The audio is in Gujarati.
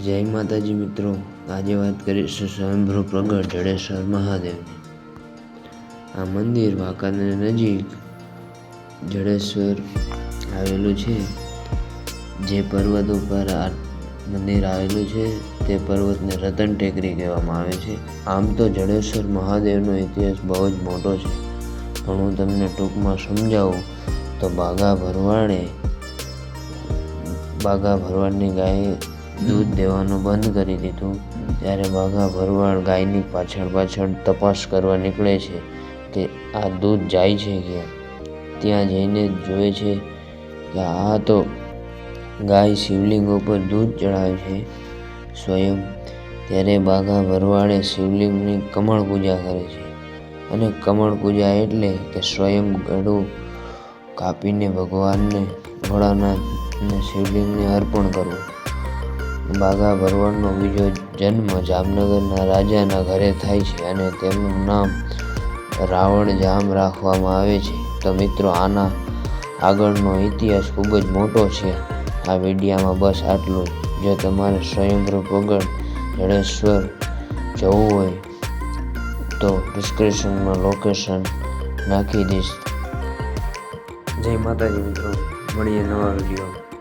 જય માતાજી મિત્રો. આજે વાત કરીશું સ્વયંભૂ પ્રગટ જડેશ્વર મહાદેવની. આ મંદિર વાંકાનેર નજીક જડેશ્વર આવેલું છે. જે પર્વત ઉપર આ મંદિર આવેલું છે. તે પર્વતને રતન ટેકરી કહેવામાં આવે છે. આમ તો જડેશ્વર મહાદેવનો ઇતિહાસ બહુ જ મોટો છે. પણ હું તમને ટૂંકમાં સમજાવું તો બાગા ભરવાડે, બાઘા ભરવાડની ગાયે દૂધ દેવાનું બંધ કરી દીધું. ત્યારે બાઘા ભરવાડ ગાયની પાછળ પાછળ તપાસ કરવા નીકળે છે કે આ દૂધ જાય છે કે ત્યાં જઈને જોવે છે કે આ તો ગાય શિવલિંગ ઉપર દૂધ ચડાવે છે સ્વયં. ત્યારે બાઘા ભરવાડે શિવલિંગની કમળ પૂજા કરે છે. અને કમળ પૂજા એટલે કે સ્વયં ગળું કાપીને ભગવાનને ભોળાનાથને શિવલિંગને અર્પણ કરવું. બાઘા ભરવાડનો બીજો જન્મ જામનગરના રાજાના ઘરે થાય છે અને તેમનું નામ રાવણ જામ રાખવામાં આવે છે. તો મિત્રો, આના આગળનો ઇતિહાસ ખૂબ જ મોટો છે. આ વિડીયામાં બસ આટલું જ. તમારે સ્વયંભૂ પગડ જડેશ્વર જવું હોય, તો ડિસ્ક્રિપ્શનમાં લોકેશન નાખી દઈશ. જય માતાજી મિત્રો. મળીએ નવા વીડિયો